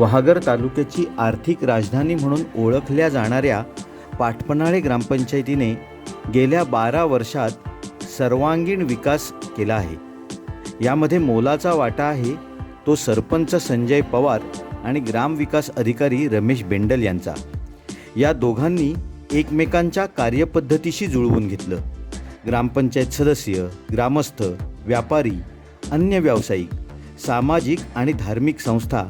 वहागर तालुक्याची आर्थिक राजधानी म्हणून ओळखल्या जाणाऱ्या पाटपणाळे ग्रामपंचायतीने गेल्या बारा वर्षात सर्वांगीण विकास केला आहे. यामध्ये मोलाचा वाटा आहे तो सरपंच संजय पवार आणि ग्रामविकास अधिकारी रमेश बेंडल यांचा. या दोघांनी एकमेकांच्या कार्यपद्धतीशी जुळवून घेतलं. ग्रामपंचायत सदस्य ग्रामस्थ व्यापारी अन्य व्यावसायिक सामाजिक आणि धार्मिक संस्था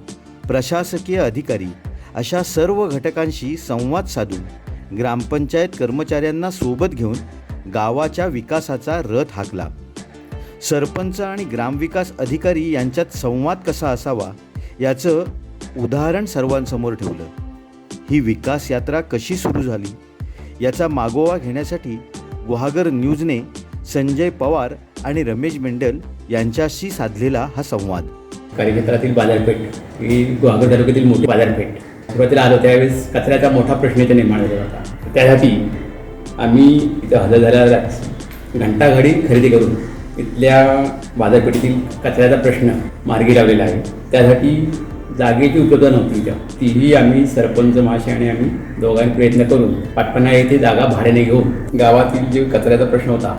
प्रशासकीय अधिकारी अशा सर्व घटकांशी संवाद साधून ग्रामपंचायत कर्मचाऱ्यांना सोबत घेऊन गावाच्या विकासाचा रथ हाकला. सरपंच आणि ग्रामविकास अधिकारी यांच्यात संवाद कसा असावा याचं उदाहरण सर्वांसमोर ठेवलं. ही विकास यात्रा कशी सुरू झाली याचा मागोवा घेण्यासाठी गुहागर न्यूजने संजय पवार आणि रमेश मेंडल यांच्याशी साधलेला हा संवाद. कार्यक्षेत्रातील बाजारपेठ ही गुहागर तालुक्यातील मोठी बाजारपेठ. सुरुवातीला आलो त्यावेळेस कचऱ्याचा मोठा प्रश्न इथे निर्माण झाला होता. त्यासाठी आम्ही इथं हजर झाल्या घंटाघडी खरेदी करून इथल्या बाजारपेठेतील कचऱ्याचा प्रश्न मार्गी लावलेला आहे. त्यासाठी जागेची उपलब्ध नव्हती त्या तीही आम्ही सरपंच माशे आणि आम्ही दोघांनी प्रयत्न करून पाटपणा येथे जागा भाड्याने घेऊन गावातील जे कचऱ्याचा प्रश्न होता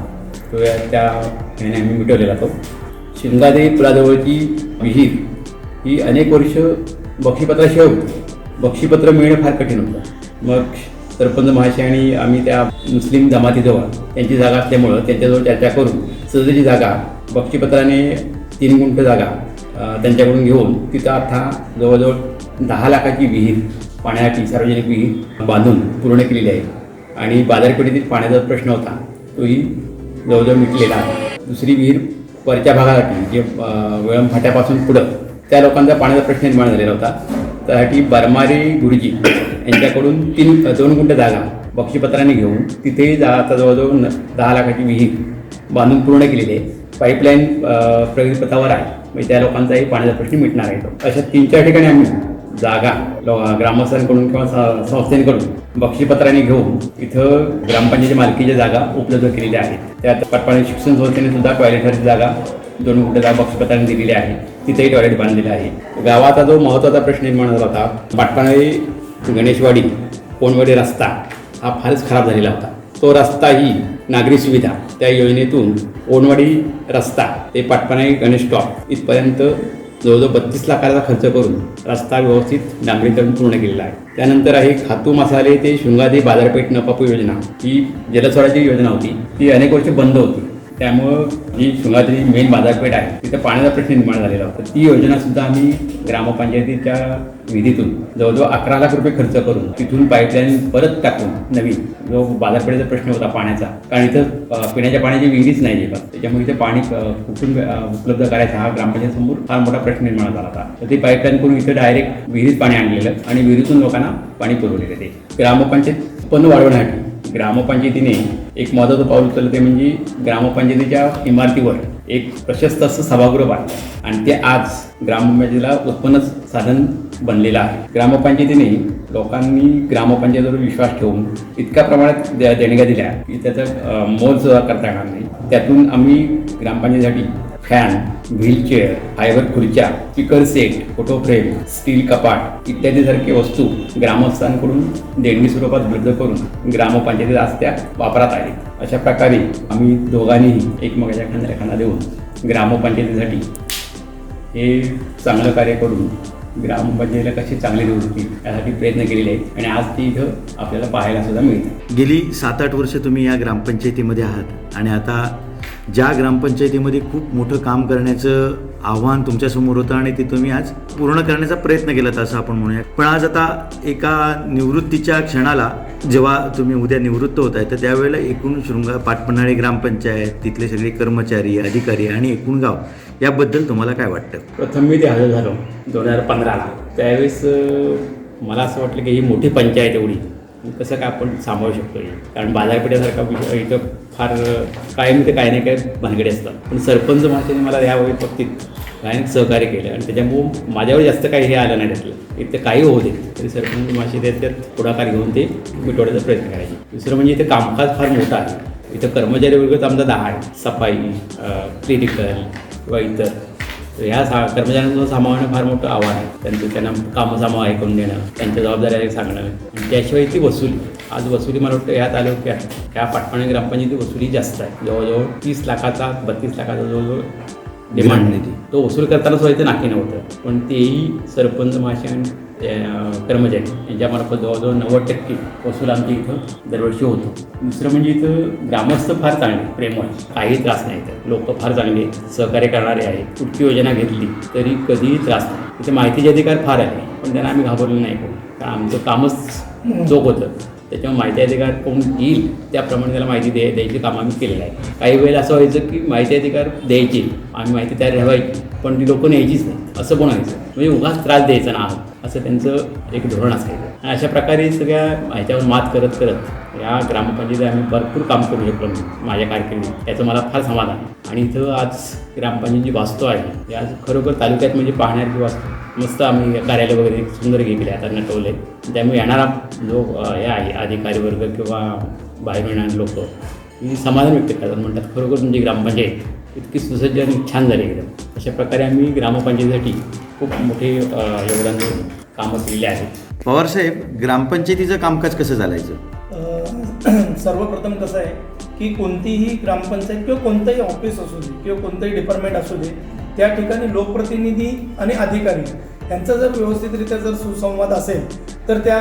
तो त्या आम्ही मिटवलेला तो शिंगादेवी पुलाजवळची विहीर ही अनेक वर्ष बक्षीपत्राशिवाय होती बक्षीपत्र मिळणं फार कठीण होतं. मग सरपंच महाशय आणि आम्ही त्या मुस्लिम जमातीजवळ त्यांची जागा असल्यामुळं त्यांच्याजवळ चर्चा करून सदरची जागा बक्षीपत्राने तीन गुंठ जागा त्यांच्याकडून घेऊन तिथं आता जवळजवळ दहा लाखाची विहीर पाण्याची सार्वजनिक विहीर बांधून पूर्ण केलेली आहे. आणि बाजारपेठेतील पाण्याचा प्रश्न होता तोही जवळजवळ मिटलेला आहे. दुसरी विहीर वरच्या भागासाठी जे अ, फाट्यापासून पुढं त्या लोकांचा पाण्याचा प्रश्न निर्माण झालेला होता. त्यासाठी बरमारे गुरुजी यांच्याकडून तीन दोन गुंठ जागा बक्षीपत्राने घेऊन तिथे जा आता जवळजवळ न- दहा लाखाची विहीर बांधून पूर्ण केलेली आहे. पाईपलाईन प्रगतीपथावर आहे. म्हणजे त्या लोकांचाही पाण्याचा प्रश्न मिटणार आहे तो. अशा तीन चार ठिकाणी आम्ही जागा ग्रामस्थांकडून किंवा स- संस्थेकडून बक्षीपत्राने घेऊन इथं ग्रामपंचायती मालकीच्या जागा उपलब्ध केलेल्या आहेत. त्यात पाटपाणी शिक्षण संस्थेने सुद्धा टॉयलेटची जागा दोन कुठे जागा बक्षीपत्राने दिलेली आहे. तिथेही टॉयलेट बांधलेलं आहे. गावाचा जो महत्त्वाचा प्रश्न निर्माण झाला होता पाटपाणी गणेशवाडी कोणवाडी रस्ता हा फारच खराब झालेला होता. तो रस्ताही नागरी सुविधा. त्या योजनेतून ओणवाडी रस्ता ते पाटपाणी गणेश स्टॉप इथपर्यंत जवळजवळ बत्तीस लाखाचा खर्च करून रस्ता व्यवस्थित डांबरीकरण पूर्ण केलेला आहे. त्यानंतर आहे खातू मसाले ते शृंगादी बाजारपेठ नपापू योजना. ही जलस्वराची योजना होती. ती अनेक वर्ष बंद होती. त्यामुळं जी शृंगाची मेन बाजारपेठ आहे तिथं पाण्याचा प्रश्न निर्माण झालेला होता. ती योजना सुद्धा आम्ही ग्रामपंचायतीच्या निधीतून जवळजवळ अकरा लाख रुपये खर्च करून तिथून पाईपलाईन परत टाकून नवीन जो बाजारपेठेचा प्रश्न होता पाण्याचा. कारण इथं पिण्याच्या पाण्याची विहिरीच नाही आहे त्याच्यामुळे इथे पाणी कुठून उपलब्ध करायचा हा ग्रामपंचायत समोर फार मोठा प्रश्न निर्माण झाला होता. तर ते पाईपलाईन करून इथं डायरेक्ट विहिरीत पाणी आणलेलं आणि विहिरीतून लोकांना पाणी पुरवलेलं ते. ग्रामपंचायत उत्पन्न वाढवण्यासाठी ग्रामपंचायतीने एक महत्त्वाचं पाऊल उचललं ते म्हणजे ग्रामपंचायतीच्या इमारतीवर एक प्रशस्त असं सभागृह बांधलं. आणि ते आज ग्रामपंचायतीला उत्पन्न साधन बनलेलं आहे. ग्रामपंचायतीने लोकांनी ग्रामपंचायतीवर विश्वास ठेवून इतक्या प्रमाणात दे- देणग्या दिल्या की त्याचं मोल सुद्धा करता येणार नाही. त्यातून आम्ही ग्रामपंचायतीसाठी फॅन व्हीलचेअर फायबर खुर्च्या speaker set photo frame steel कपाट इत्यादीसारखे वस्तू ग्रामस्थांकडून देणगी स्वरूपात उपलब्ध करून ग्रामपंचायतीत आज त्या वापरात आहेत. अशा प्रकारे आम्ही दोघांनीही एकमेकाच्या खांद्याला खांदा देऊन ग्रामपंचायतीसाठी हे चांगलं कार्य करून ग्रामपंचायतीला कशी चांगली देऊ शकतील यासाठी प्रयत्न केलेले आहेत आणि आज ती इथं आपल्याला पाहायला सुद्धा मिळते. गेली सात आठ वर्ष तुम्ही या ग्रामपंचायतीमध्ये आहात आणि आता ज्या ग्रामपंचायतीमध्ये खूप मोठं काम करण्याचं आव्हान तुमच्यासमोर होतं आणि ते तुम्ही आज पूर्ण करण्याचा प्रयत्न केलात असं आपण म्हणूया पण आज आता एका निवृत्तीच्या क्षणाला जेव्हा तुम्ही उद्या निवृत्त होत आहे तर त्यावेळेला एकूण शृंगार पाटपन्हाळे ग्रामपंचायत तिथले सगळे कर्मचारी अधिकारी आणि एकूण गाव याबद्दल तुम्हाला काय वाटतं? प्रथम मी ते हजर झालो दोन हजार पंधराला. त्यावेळेस मला असं वाटलं की ही मोठी पंचायत एवढी. कसं काय आपण सांभाळू शकतो कारण बाजारपेठेसारखा इथं फार काय कायम ते काही नाही काय भानगडे असतात. पण सरपंच महाशयाने मला या बाबतीत कायम सहकार्य केलं. आणि त्याच्यामुळं माझ्यावर जास्त काही हे आलं नाही त्यातलं. इथं काही होऊ दे तरी सरपंच महाशय त्यात पुढाकार घेऊन ते मिटवण्याचा प्रयत्न करायचे. दुसरं म्हणजे इथे कामकाज फार मोठं आहे. इथं कर्मचारी वर्गच आमचा दहा आहे. सफाई क्लिनिकल किंवा इतर. ह्या सा कर्मचाऱ्यांचं सामावणं फार मोठं आव्हान आहे. त्यांचं त्यांना कामं सामाव ऐकून देणं त्यांच्या जबाबदाऱ्या सांगणं. त्याशिवाय ती वसुली आज वसुली मला वाटतं ह्या तालुक्यात ह्या पाटपाणी ग्रामपंचायती वसुली जास्त आहे जवळजवळ तीस लाखाचा बत्तीस लाखाचा जवळजवळ डिमांड. निधी तो वसूल करताना सुद्धा इथे नाकी नव्हतं. पण तेही सरपंच महाशय आणि कर्मचारी यांच्यामार्फत जवळजवळ नव्वद टक्के वसूल आमच्या इथं दरवर्षी होतो. दुसरं म्हणजे इथं ग्रामस्थ फार चांगले प्रेमळ काही त्रास नाही तर लोक फार चांगले सहकार्य करणारे आहेत. कुठची योजना घेतली तरी कधीही त्रास नाही. तिथे माहितीचे अधिकार फार आहे पण त्यांना आम्ही घाबरलो नाही कारण आमचं कामच चोख होतं. त्याच्यामुळे माहिती अधिकार कोण येईल त्याप्रमाणे त्याला माहिती द्याय द्यायची काम आम्ही केलेलं आहे काही वेळेला असं व्हायचं की माहिती अधिकार द्यायची. आम्ही माहिती तयार ठेवायची पण ती लोकं न्यायचीच नाही. असं पण व्हायचं? म्हणजे उगाच त्रास द्यायचा ना असं त्यांचं एक धोरण असायचं. आणि अशा प्रकारे सगळ्या ह्याच्यावर मात करत करत या ग्रामपंचायतीत आम्ही भरपूर काम करू शकलो माझ्या कारकिर्दीत. त्याचं मला फार समाधान आहे. आणि इथं आज ग्रामपंचायत जी वास्तू आहे या आज खरोखर तालुक्यात म्हणजे पाहण्याची वास्तू मस्त आम्ही कार्यालय वगैरे सुंदर केले आता नटवले त्यामुळे येणारा लोक हे आहे अधिकारी वर्ग किंवा बाहेर येणारे लोक समाधान व्यक्त करतात. म्हणतात खरोखर तुमची ग्रामपंचायत इतकी सुसज्ज आणि छान झाली एकदम. अशा प्रकारे आम्ही ग्रामपंचायतीसाठी खूप मोठे योगदान देऊन कामं केलेली आहेत. पवारसाहेब ग्रामपंचायतीचं कामकाज कसं चालायचं? सर्वप्रथम कसं आहे की कोणतीही ग्रामपंचायत किंवा कोणतंही ऑफिस असू दे किंवा कोणतंही डिपार्टमेंट असू दे त्या ठिकाणी लोकप्रतिनिधी आणि अधिकारी यांचा जर व्यवस्थितरित्या जर सुसंवाद असेल तर त्या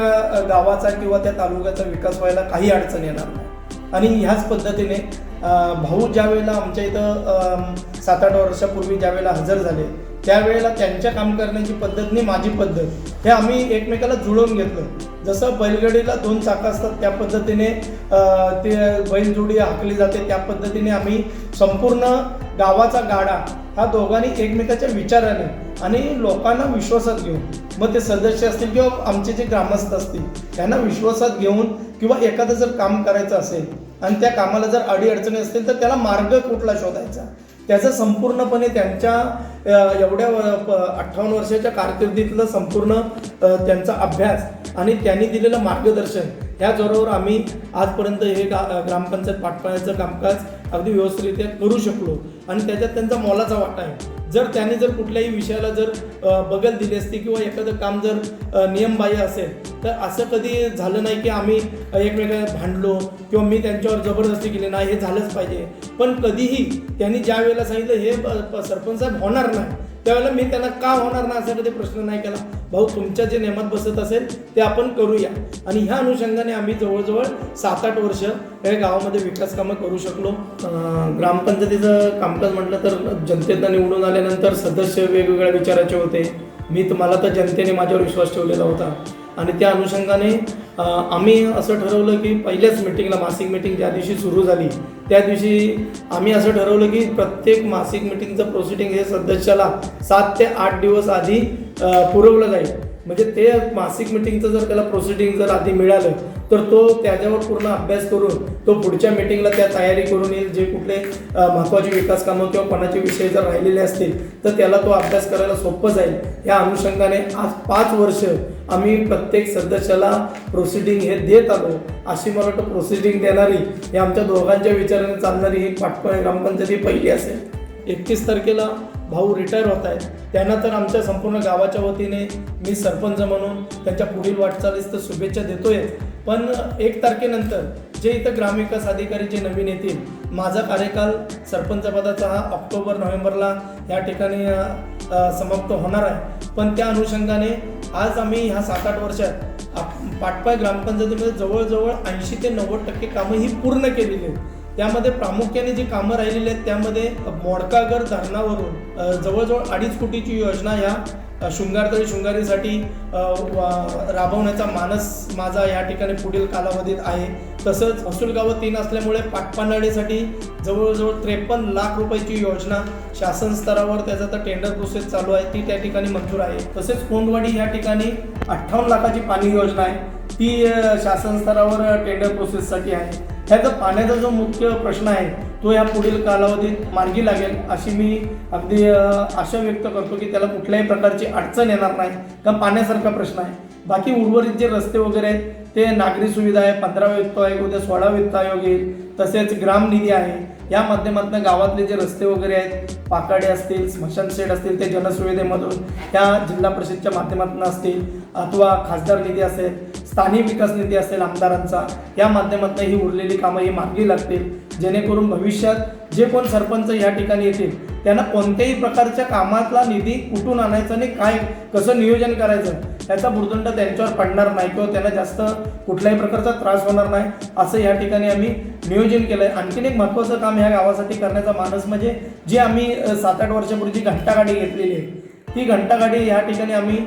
गावाचा किंवा त्या तालुक्याचा विकास व्हायला काही अडचण येणार नाही. आणि ह्याच पद्धतीने भाऊ ज्या वेळेला आमच्या इथं सात आठ वर्षापूर्वी ज्या वेळेला हजर झाले त्यावेळेला त्यांच्या काम करण्याची पद्धत नाही माझी पद्धत हे आम्ही एकमेकाला जुळवून घेतलं. जसं बैलगाडीला दोन चाकं असतात त्या पद्धतीने ते बैलजोडी हाकली जाते त्या पद्धतीने आम्ही संपूर्ण गावाचा गाडा हा दोघांनी एकमेकाच्या विचाराने आणि लोकांना विश्वासात घेऊन मग ते सदस्य असतील किंवा आमचे जे ग्रामस्थ असतील त्यांना विश्वासात घेऊन किंवा एखादं जर काम करायचं असेल आणि त्या कामाला जर अडीअडचणी असतील तर त्याला मार्ग कुठला शोधायचा? त्याचं संपूर्णपणे त्यांच्या एवढ्या अठ्ठावन्न वर्षाच्या कारकिर्दीतलं संपूर्ण त्यांचा अभ्यास आणि त्यांनी दिलेलं मार्गदर्शन ह्या जोरावर आम्ही आजपर्यंत हे गा ग्रामपंचायत पाठपाण्याचं कामकाज अगदी व्यवस्थितरित्या करू शकलो. आणि त्याच्यात त्यांचा मोलाचा वाटा आहे. जर त्याने जर कुठल्याही विषयाला जर बगल दिली असती किंवा एखादं काम जर नियमबाह्य असेल तर असं कधी झालं नाही की आम्ही एकमेकांना भांडलो किंवा मी त्यांच्यावर जबरदस्ती केली. नाही हे झालंच पाहिजे. पण कधीही त्यांनी ज्या वेळेला सांगितलं हे सरपंच साहेब होणार नाही. त्यावेळेला मी त्यांना का होणार ना असा कधी प्रश्न नाही केला. भाऊ तुमच्या जे नियमात बसत असेल ते आपण करूया. आणि ह्या अनुषंगाने आम्ही जवळजवळ सात आठ वर्ष या गावामध्ये विकास कामं करू शकलो. ग्रामपंचायतीचं कामकाज म्हटलं तर जनतेनं निवडून आल्यानंतर सदस्य वेगवेगळ्या विचाराचे होते. मी तुम्हाला तर जनतेने माझ्यावर विश्वास ठेवलेला होता. आणि त्या अनुषंगाने आम्ही असं ठरवलं की पहिल्याच मिटिंगला मासिक मिटिंग ज्या दिवशी सुरू झाली त्या दिवशी आम्ही असं ठरवलं की प्रत्येक मासिक मिटिंगचं प्रोसिडिंग हे सदस्याला सात ते आठ दिवस आधी पुरवलं जाईल. म्हणजे ते मासिक मिटिंगचं जर त्याला प्रोसिडिंग जर आधी मिळालं तर तो त्याच्यावर पूर्ण अभ्यास करून तो पुढच्या मिटिंगला त्या तयारी करून येईल. जे कुठले महत्त्वाचे विकास कामं किंवा कोणाचे विषय जर राहिलेले असतील तर त्याला तो अभ्यास करायला सोपं जाईल. या अनुषंगाने आज पाच वर्ष आम्ही प्रत्येक सदस्याला प्रोसिडिंग हे देत आलो अशी मला वाटतं प्रोसिडिंग देणारी हे आमच्या दोघांच्या विचाराने चालणारी ही पाटपा ग्रामपंचायती पहिली असेल. एकतीस तारखेला भाऊ रिटायर होत आहेत. त्यांना तर आमच्या संपूर्ण गावाच्या वतीने मी सरपंच म्हणून त्यांच्या पुढील वाटचालीस तर शुभेच्छा देतोय पण एक तारखेनंतर जे इथं ग्रामविकास अधिकारी जे नवीन येतील माझा कार्यकाल सरपंचपदाचा हा ऑक्टोबर नोव्हेंबरला या ठिकाणी समाप्त होणार आहे. पण त्या अनुषंगाने आज आम्ही ह्या सात आठ वर्षात आप- पाटपाय ग्रामपंचायतीमध्ये जवळजवळ ऐंशी ते नव्वद टक्के कामं ही पूर्ण केलेली आहेत. त्यामध्ये प्रामुख्याने जी कामं राहिलेली आहेत त्यामध्ये मोडकागर धरणावरून जवळजवळ अडीच कोटीची योजना या शृंगारतळी शृंगारीसाठी राबवण्याचा मानस माझा या ठिकाणी पुढील कालावधीत आहे. तसंच महसूल गावं तीन असल्यामुळे पाटपांडाळीसाठी जवळजवळ त्रेपन्न लाख रुपयाची योजना शासन स्तरावर त्याचा तर टेंडर प्रोसेस चालू आहे. ती त्या ठिकाणी मंजूर आहे. तसेच कोंडवाडी या ठिकाणी अठ्ठावन्न लाखाची पाणी योजना आहे. ती शासन स्तरावर टेंडर प्रोसेससाठी आहे. ह्याचा पाण्याचा जो मुख्य प्रश्न आहे तो या पुढील कालावधीत मार्गी लागेल अशी मी अगदी आशा व्यक्त करतो की त्याला कुठल्याही प्रकारची अडचण येणार नाही. कारण पाण्यासारखा प्रश्न आहे. बाकी उर्वरित जे रस्ते वगैरे आहेत ते नागरी सुविधा आहे पंधरावा वित्त आयोग उद्या सोळा वित्त आयोग येईल. तसेच ग्राम निधी आहे. या माध्यमातून गावातले जे रस्ते वगैरे आहेत पाकाडे असतील स्मशान शेड असतील ते जनसुविधेमधून त्या जिल्हा परिषदच्या माध्यमातून असतील अथवा खासदार निधी असेल स्थानिक विकास निधी असेल आमदारांचा या माध्यमातून ही उरलेली कामं ही मार्गी लागतील. जेणेकरून भविष्यात जे कोण सरपंच या ठिकाणी येतील त्यांना कोणत्याही प्रकारच्या कामातला निधी कुठून आणायचा आणि काय कसं नियोजन करायचं त्याचा बुरदंड त्यांच्यावर पडणार नाही किंवा त्यांना जास्त कुठल्याही प्रकारचा त्रास होणार नाही असं या ठिकाणी आम्ही नियोजन केलं आहे आणखीन एक महत्त्वाचं काम ह्या गावासाठी करण्याचा मानस म्हणजे जी आम्ही सात आठ वर्षापूर्वी जी घंटागाडी घेतलेली आहे. ती घंटागाडी या ठिकाणी आम्ही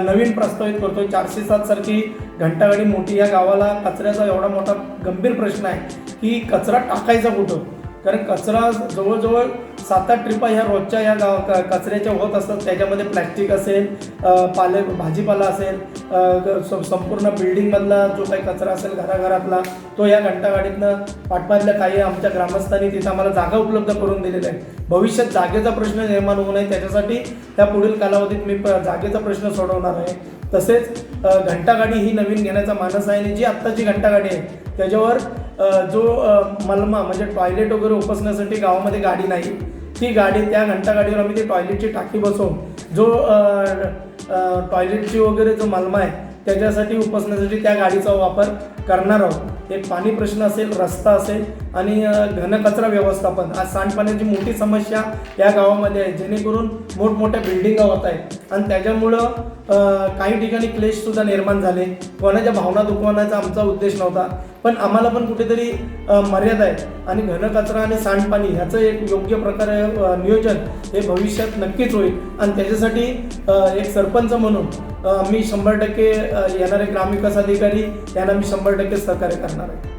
नवीन प्रस्तावित करतोय. चारशे सातसारखी घंटागाडी मोठी या गावाला कचऱ्याचा एवढा मोठा गंभीर प्रश्न आहे की कचरा टाकायचा कुठं? कारण कचरा जवळजवळ सात आठ ट्रिपा ह्या रोजच्या या गाव क- कचऱ्याच्या होत असतात. त्याच्यामध्ये प्लॅस्टिक असेल पालक पाले भाजीपाला असेल संपूर्ण बिल्डिंगमधला जो काही कचरा असेल घराघरातला तो या घंटागाडीतनं पाठपातल्या काही आमच्या ग्रामस्थांनी तिथं आम्हाला जागा उपलब्ध करून दिलेल्या आहे भविष्यात जागेचा प्रश्न निर्माण होऊ नये त्याच्यासाठी त्या पुढील कालावधीत मी प- जागेचा प्रश्न सोडवणार आहे. तसेच घंटागाडी ही नवीन घेण्याचा मानस आहे आणि जी आत्ताची घंटागाडी आहे त्याच्यावर जो मलमा म्हणजे टॉयलेट वगैरे उपसण्यासाठी गावामध्ये गाडी नाही ती गाडी त्या घंटागाडीवर आम्ही ती टॉयलेटची टाकी बसवून जो टॉयलेटची वगैरे जो मलमा आहे त्याच्यासाठी उपसण्यासाठी त्या गाडीचा वापर करणार आहोत. एक पाणी प्रश्न असेल रस्ता असेल आणि घनकचरा व्यवस्थापन. आज सांडपाण्याची मोठी समस्या या गावामध्ये आहे. जेणेकरून मोठमोठ्या बिल्डिंगा होत आहेत. आणि त्याच्यामुळं काही ठिकाणी क्लेशसुद्धा निर्माण झाले. कोणाच्या भावना दुखवण्याचा आमचा उद्देश नव्हता. पण आम्हाला पण कुठेतरी मर्यादा आहे. आणि घनकचरा आणि सांडपाणी ह्याचं एक योग्य प्रकारे नियोजन हे भविष्यात नक्कीच होईल. आणि त्याच्यासाठी एक सरपंच म्हणून मी शंभर टक्के येणारे ग्रामविकास अधिकारी यांना मी शंभर टक्के सहकार्य करणार आहे.